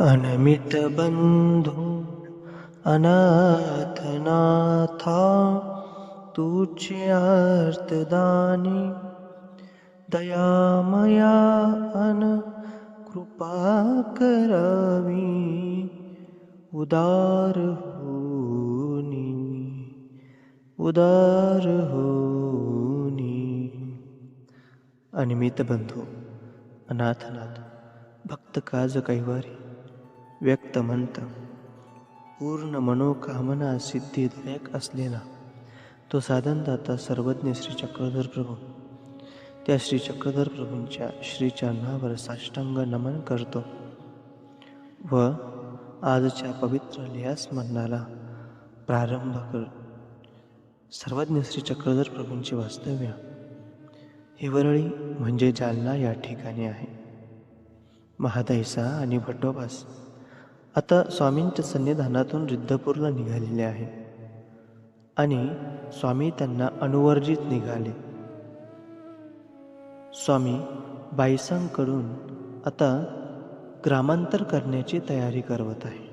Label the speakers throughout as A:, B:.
A: अनमित बंधू अनाथनाथा तुच्यार्थदानी अर्थदानी दयामया अन कृपा करावी उदार होनी उदार होनी। अनिमित बंधू अनाथनाथ भक्त काज कैवारी व्यक्त म्हणत. पूर्ण मनोकामना सिद्धिदायक असलेला तो साधनदाता सर्वज्ञ श्री चक्रधर प्रभू. त्या श्री चक्रधर प्रभूंच्या श्रीचरणावर साष्टांग नमन करतो. व आजच्या पवित्र लिहास्मरणाला प्रारंभ कर. सर्वज्ञ श्री चक्रधर प्रभूंचे वास्तव्य हिवरळी म्हणजे जालना या ठिकाणी आहे. महादैसा आणि भट्टोबास आता स्वामींच्या सन्निधानातून रिद्धपूरला निघालेले आहे. आणि स्वामी त्यांना अनुवर्जित निघाले. स्वामी बाईसांकडून आता ग्रामांतर करण्याची तयारी करवत आहे.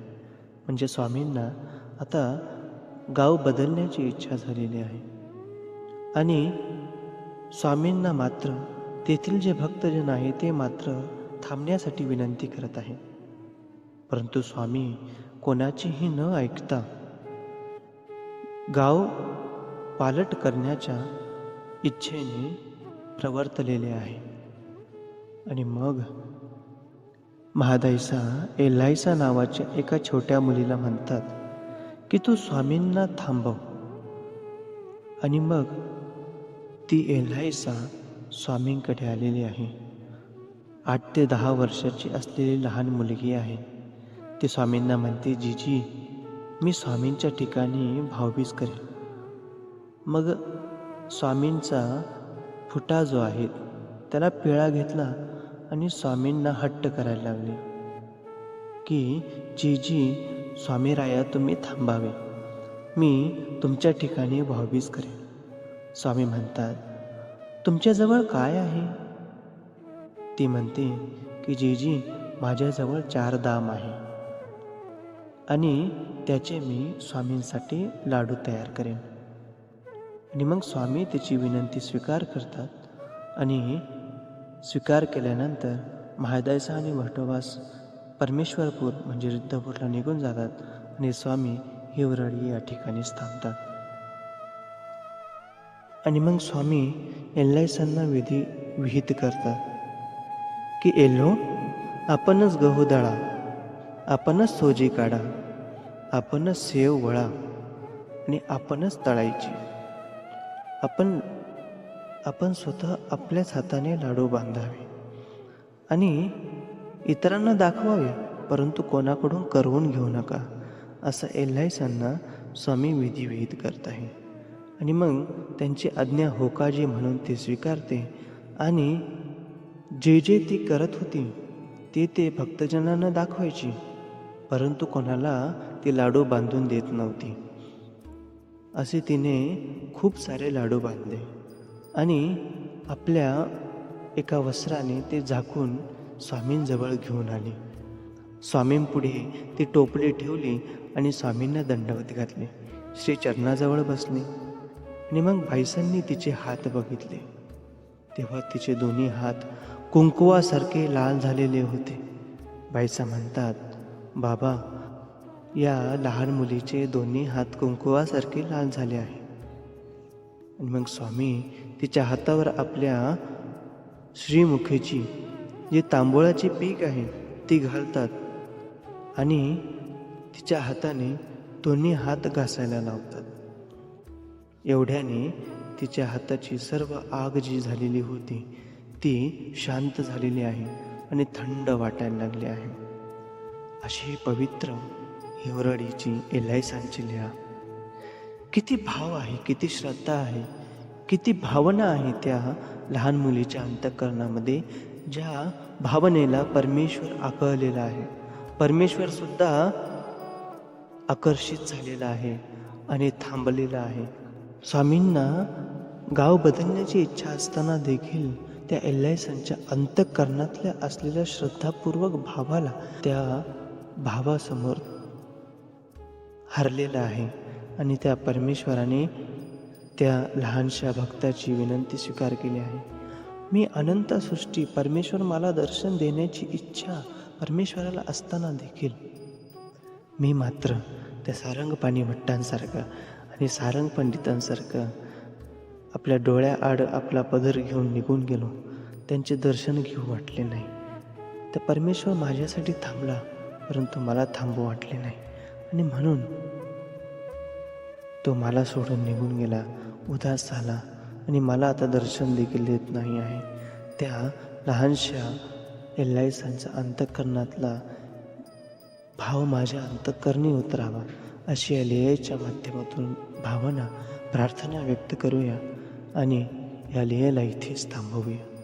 A: म्हणजे स्वामींना आता गाव बदलण्याची इच्छा झालेली आहे. आणि स्वामींना मात्र तेथील जे भक्तजन आहे ते मात्र थांबण्यासाठी विनंती करत आहे. परंतु स्वामी कोणाचीही न ऐकता गाव पालट करण्याच्या इच्छेने प्रवर्तलेले आहे. आणि मग महादाईसा एलायसा नावाच्या एका छोट्या मुलीला म्हणतात की तू स्वामींना थांबव. आणि मग ती एलायसा स्वामींकडे आलेली आहे. आठ ते दहा वर्षाची असलेली लहान मुलगी आहे. ती स्वामींना म्हणते जीजी मी स्वामींच्या ठिकाणी भावबीज करेन. मग स्वामींचा फुटा जो आहे त्याला पिळा घेतला आणि स्वामींना हट्ट करायला लागले की जीजी स्वामीराया तुम्ही थांबावे. मी तुमच्या ठिकाणी भावबीज करेन. स्वामी म्हणतात तुमच्याजवळ काय आहे? ती म्हणते की जीजी माझ्याजवळ चार दाम आहे. आणि त्याचे मी स्वामींसाठी लाडू तयार करेन. आणि मग स्वामी त्याची विनंती स्वीकार करतात आणि स्वीकार केल्यानंतर महादायसा आणि भटोबास परमेश्वरपूर म्हणजे रिद्धपूरला निघून जातात आणि स्वामी हिवरळी या ठिकाणीच थांबतात आणि मग स्वामी एल्लायसांना विधी विहित करतात की एल्लो आपणच गहू दळा आपणच सोजी काढा आपणच सेव वळा आणि आपणच तळायची. आपण आपण स्वतः आपल्याच हाताने लाडू बांधावे आणि इतरांना दाखवावे परंतु कोणाकडून करवून घेऊ नका असं एल्लायसांना स्वामी विधिविहित करत आहे आणि मग त्यांची आज्ञा होकाजी म्हणून ती स्वीकारते आणि जे जे ती करत होती ते ते भक्तजनांना दाखवायची. परंतु कोणाला ती लाडू बांधून देत नव्हती. असे तिने खूप सारे लाडू बांधले आणि आपल्या एका वस्त्राने ते झाकून स्वामींजवळ घेऊन आली. स्वामींपुढे ती टोपली ठेवली आणि स्वामींना दंडवत घातले. श्री चरणाजवळ बसले आणि मग भाईसांनी तिचे हात बघितले. तेव्हा तिचे दोन्ही हात कुंकुवासारखे लाल झालेले होते. भाईसा म्हणतात बाबा या लहान मुलीचे दोन्ही हात कुंकुवासारखे लाल झाले आहे आणि मग स्वामी तिच्या हातावर आपल्या श्रीमुखीची जी तांबोळाची पीक आहे ती घालतात आणि तिच्या हाताने दोन्ही हात घासायला लावतात. एवढ्याने तिच्या हाताची सर्व आग जी झालेली होती ती शांत झालेली आहे आणि थंड वाटायला लागली आहे. अशी पवित्र हिवरडीची एलायसांची लिहा किती भाव आहे किती श्रद्धा आहे किती भावना आहे त्या लहान मुलीच्या अंतःकरणामध्ये ज्या भावनेला परमेश्वर आकळलेला आहे. परमेश्वर सुद्धा आकर्षित झालेला आहे आणि थांबलेला आहे. स्वामींना गाव बदलण्याची इच्छा असताना देखील त्या एल्लायसांच्या अंतःकरणातल्या असलेल्या श्रद्धापूर्वक भावाला त्या भावासमोर हरलेला आहे आणि त्या परमेश्वराने त्या लहानशा भक्ताची विनंती स्वीकार केली आहे. मी अनंत सृष्टी परमेश्वर मला दर्शन देण्याची इच्छा परमेश्वराला असताना देखील मी मात्र त्या सारंगपाणी भट्टांसारखं आणि सारंग पंडितांसारखं आपल्या डोळ्याआड आपला पदर घेऊन निघून गेलो. त्यांचे दर्शन घेऊ वाटले नाही. तर परमेश्वर माझ्यासाठी थांबला. परंतु मला थांबू वाटले नाही. आणि म्हणून तो मला सोडून निघून गेला उदास झाला आणि मला आता दर्शन देखील देत नाही आहे. त्या लहानशा एल्लायसांच्या अंतःकरणातला भाव माझ्या अंतःकरणी उतरावा अशी या लिहेच्या माध्यमातून भावना प्रार्थना व्यक्त करूया आणि या लिहेला इथेच थांबवूया.